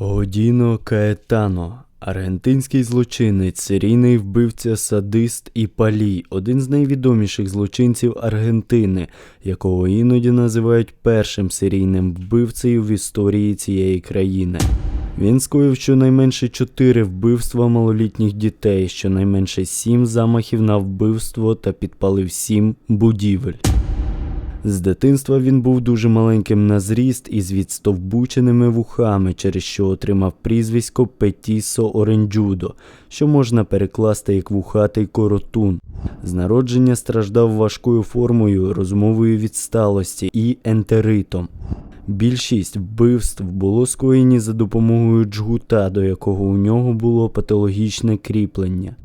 Годіно Каетано, аргентинський злочинець, серійний вбивця, садист і палій, один з найвідоміших злочинців Аргентини, якого іноді називають першим серійним вбивцею в історії цієї країни. Він скоїв щонайменше чотири вбивства малолітніх дітей, щонайменше сім замахів на вбивство та підпалив сім будівель. З дитинства він був дуже маленьким на зріст і з відстовбученими вухами, через що отримав прізвисько Петісо Оренджудо, що можна перекласти як вухатий коротун. З народження страждав важкою формою розумової відсталості і ентеритом. Більшість вбивств було скоєні за допомогою джгута, до якого у нього було патологічне кріплення.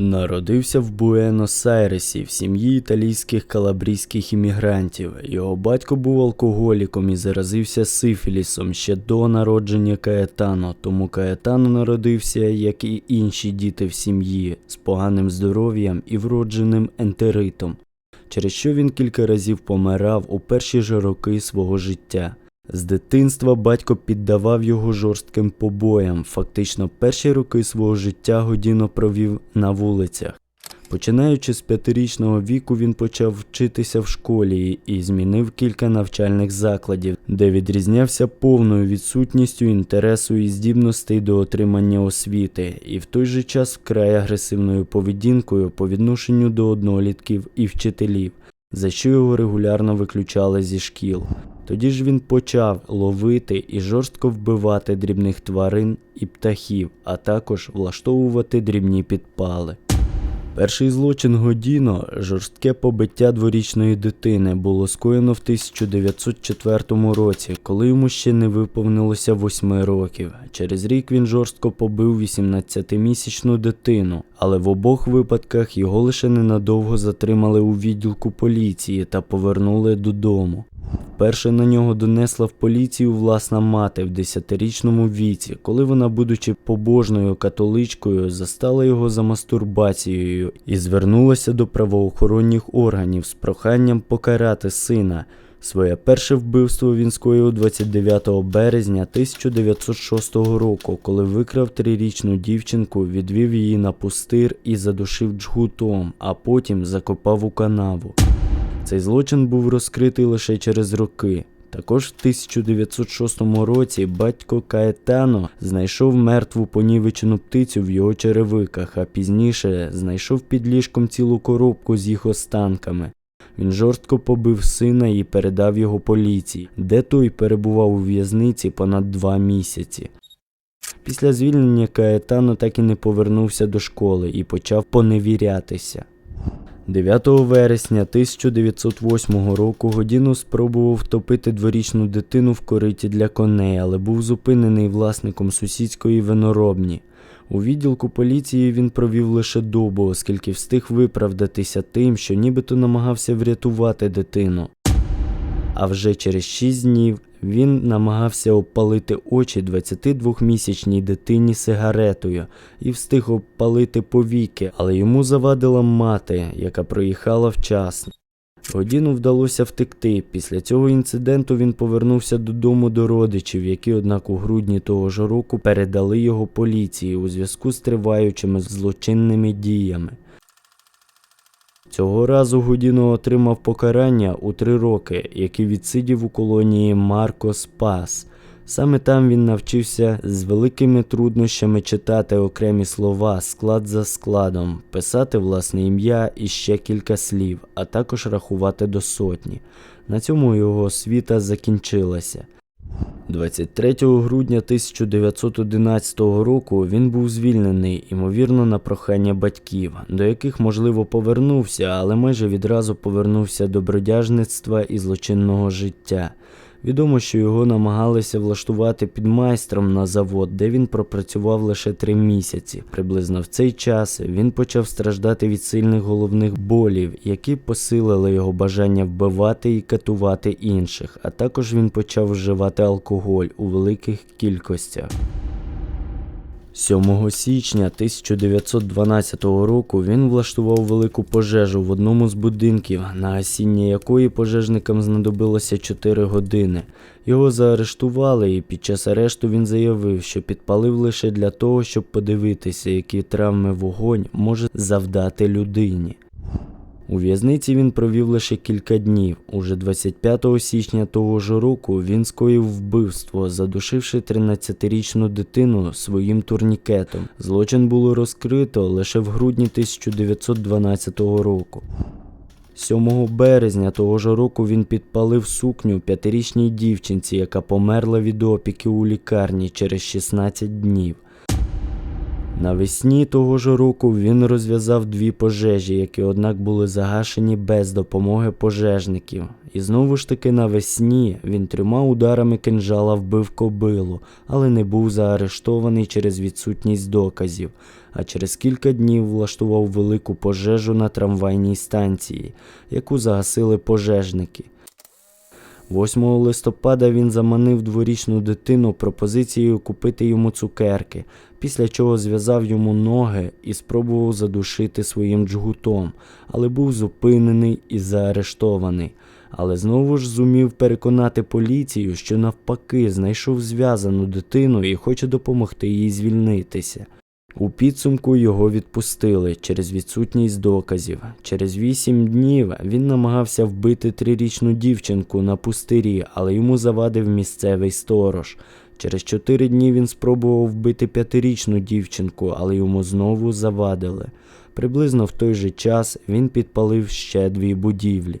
Народився в Буенос-Айресі в сім'ї італійських калабрійських іммігрантів. Його батько був алкоголіком і заразився сифілісом ще до народження Каетано, тому Каетано народився, як і інші діти в сім'ї, з поганим здоров'ям і вродженим ентеритом, через що він кілька разів помирав у перші ж роки свого життя. З дитинства батько піддавав його жорстким побоям. Фактично, перші роки свого життя Годіно провів на вулицях. Починаючи з п'ятирічного віку, він почав вчитися в школі і змінив кілька навчальних закладів, де відрізнявся повною відсутністю інтересу і здібностей до отримання освіти, і в той же час вкрай агресивною поведінкою по відношенню до однолітків і вчителів, за що його регулярно виключали зі шкіл. Тоді ж він почав ловити і жорстко вбивати дрібних тварин і птахів, а також влаштовувати дрібні підпали. Перший злочин Годіно, жорстке побиття дворічної дитини, було скоєно в 1904 році, коли йому ще не виповнилося 8 років. Через рік він жорстко побив 18-місячну дитину, але в обох випадках його лише ненадовго затримали у відділку поліції та повернули додому. Вперше на нього донесла в поліцію власна мати в 10-річному віці, коли вона, будучи побожною католичкою, застала його за мастурбацією і звернулася до правоохоронних органів з проханням покарати сина. Своє перше вбивство він скоїв 29 березня 1906 року, коли викрав трирічну дівчинку, відвів її на пустир і задушив джгутом, а потім закопав у канаву. Цей злочин був розкритий лише через роки. Також в 1906 році батько Каетано знайшов мертву понівечену птицю в його черевиках, а пізніше знайшов під ліжком цілу коробку з їх останками. Він жорстко побив сина і передав його поліції, де той перебував у в'язниці понад два місяці. Після звільнення Каетано так і не повернувся до школи і почав поневірятися. 9 вересня 1908 року Годіно спробував втопити дворічну дитину в кориті для коней, але був зупинений власником сусідської виноробні. У відділку поліції він провів лише добу, оскільки встиг виправдатися тим, що нібито намагався врятувати дитину. А вже через 6 днів він намагався опалити очі 22-місячній дитині сигаретою і встиг опалити повіки, але йому завадила мати, яка проїхала вчасно. Годіну вдалося втекти. Після цього інциденту він повернувся додому до родичів, які, однак, у грудні того ж року передали його поліції у зв'язку з триваючими злочинними діями. Цього разу Гудіно отримав покарання у три роки, яке відсидів у колонії Марко Спас. Саме там він навчився з великими труднощами читати окремі слова склад за складом, писати власне ім'я і ще кілька слів, а також рахувати до сотні. На цьому його освіта закінчилася. 23 грудня 1911 року він був звільнений, ймовірно, на прохання батьків, до яких, можливо, повернувся, але майже відразу повернувся до бродяжництва і злочинного життя. Відомо, що його намагалися влаштувати під майстром на завод, де він пропрацював лише три місяці. Приблизно в цей час він почав страждати від сильних головних болів, які посилили його бажання вбивати і катувати інших. А також він почав вживати алкоголь у великих кількостях. 7 січня 1912 року він влаштував велику пожежу в одному з будинків, на гасіння якої пожежникам знадобилося 4 години. Його заарештували, і під час арешту він заявив, що підпалив лише для того, щоб подивитися, які травми вогонь може завдати людині. У в'язниці він провів лише кілька днів. Уже 25 січня того ж року він скоїв вбивство, задушивши 13-річну дитину своїм турнікетом. Злочин було розкрито лише в грудні 1912 року. 7 березня того ж року він підпалив сукню п'ятирічній дівчинці, яка померла від опіки у лікарні через 16 днів. Навесні того ж року він розв'язав дві пожежі, які однак були загашені без допомоги пожежників. І знову ж таки навесні він трьома ударами кинжала вбив кобилу, але не був заарештований через відсутність доказів. А через кілька днів влаштував велику пожежу на трамвайній станції, яку загасили пожежники. 8 листопада він заманив дворічну дитину пропозицією купити йому цукерки, після чого зв'язав йому ноги і спробував задушити своїм джгутом, але був зупинений і заарештований. Але знову ж зумів переконати поліцію, що навпаки знайшов зв'язану дитину і хоче допомогти їй звільнитися. У підсумку його відпустили через відсутність доказів. Через вісім днів він намагався вбити трирічну дівчинку на пустирі, але йому завадив місцевий сторож. Через чотири дні він спробував вбити п'ятирічну дівчинку, але йому знову завадили. Приблизно в той же час він підпалив ще дві будівлі.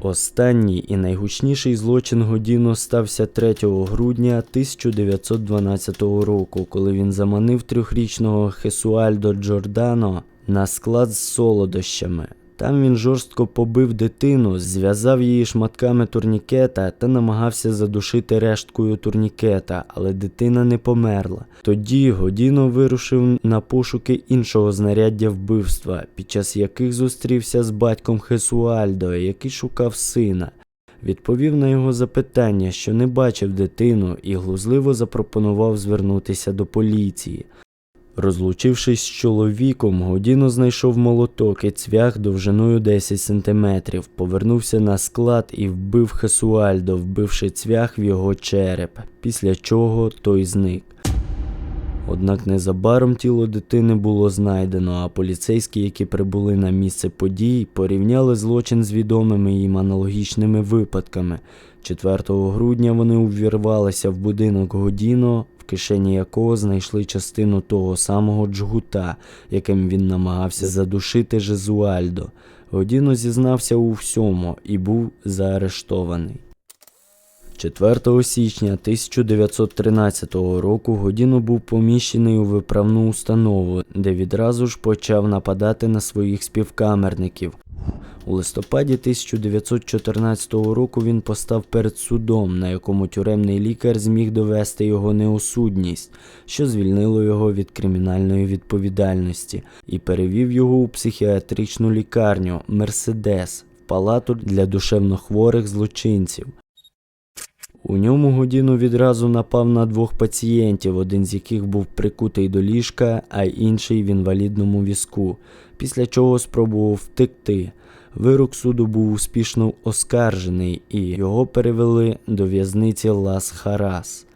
Останній і найгучніший злочин Годіно стався 3 грудня 1912 року, коли він заманив трьохрічного Хесуальдо Джордано на склад з солодощами. Там він жорстко побив дитину, зв'язав її шматками турнікета та намагався задушити решткою турнікета, але дитина не померла. Тоді Годіно вирушив на пошуки іншого знаряддя вбивства, під час яких зустрівся з батьком Хесуальдо, який шукав сина. Відповів на його запитання, що не бачив дитину, і глузливо запропонував звернутися до поліції. Розлучившись з чоловіком, Годіно знайшов молоток і цвях довжиною 10 сантиметрів, повернувся на склад і вбив Хесуальдо, вбивши цвях в його череп, після чого той зник. Однак незабаром тіло дитини було знайдено, а поліцейські, які прибули на місце подій, порівняли злочин з відомими їм аналогічними випадками. 4 грудня вони увірвалися в будинок Годіно, кишені якого знайшли частину того самого джгута, яким він намагався задушити Жезуальдо. Годіно зізнався у всьому і був заарештований. 4 січня 1913 року Годіно був поміщений у виправну установу, де відразу ж почав нападати на своїх співкамерників. У листопаді 1914 року він постав перед судом, на якому тюремний лікар зміг довести його неосудність, що звільнило його від кримінальної відповідальності, і перевів його у психіатричну лікарню Мерседес в палату для душевнохворих злочинців. У ньому Годіно відразу напав на двох пацієнтів, один з яких був прикутий до ліжка, а інший в інвалідному візку, після чого спробував втекти. Вирок суду був успішно оскаржений і його перевели до в'язниці Лас Харас.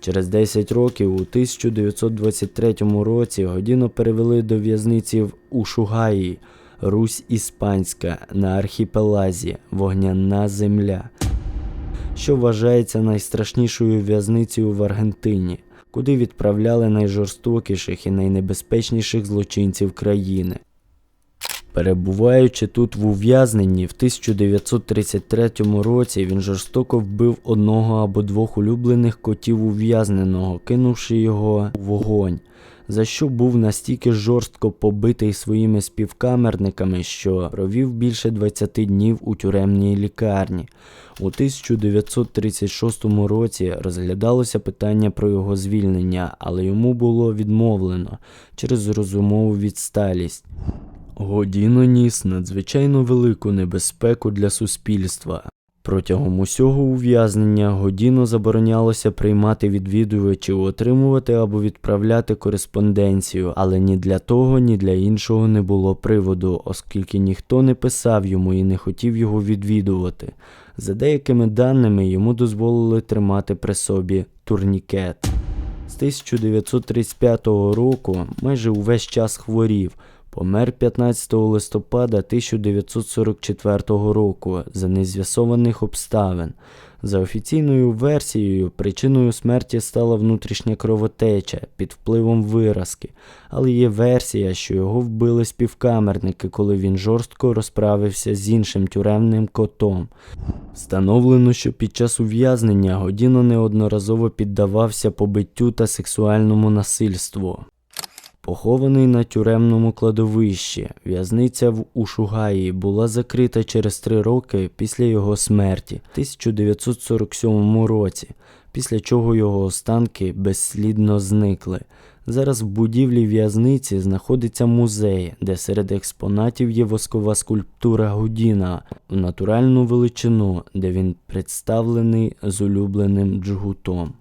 Через 10 років, у 1923 році, Годіно перевели до в'язниці в Ушугаї, Русь Іспанська на архіпелазі, Вогняна земля що вважається найстрашнішою в'язницею в Аргентині, куди відправляли найжорстокіших і найнебезпечніших злочинців країни. Перебуваючи тут в ув'язненні, в 1933 році він жорстоко вбив одного або двох улюблених котів ув'язненого, кинувши його у вогонь, за що був настільки жорстко побитий своїми співкамерниками, що провів більше 20 днів у тюремній лікарні. У 1936 році розглядалося питання про його звільнення, але йому було відмовлено через розумову відсталість. Годіно ніс надзвичайно велику небезпеку для суспільства. Протягом усього ув'язнення Годіно заборонялося приймати відвідувачів, отримувати або відправляти кореспонденцію, але ні для того, ні для іншого не було приводу, оскільки ніхто не писав йому і не хотів його відвідувати. За деякими даними йому дозволили тримати при собі турнікет. З 1935 року майже увесь час хворів. Помер 15 листопада 1944 року за незв'ясованих обставин. За офіційною версією, причиною смерті стала внутрішня кровотеча під впливом виразки, але є версія, що його вбили співкамерники, коли він жорстко розправився з іншим тюремним котом. Встановлено, що під час ув'язнення Годіно неодноразово піддавався побиттю та сексуальному насильству. Похований на тюремному кладовищі, в'язниця в Ушугаї була закрита через три роки після його смерті, в 1947 році, після чого його останки безслідно зникли. Зараз в будівлі в'язниці знаходиться музей, де серед експонатів є воскова скульптура Гудіна в натуральну величину, де він представлений з улюбленим джгутом.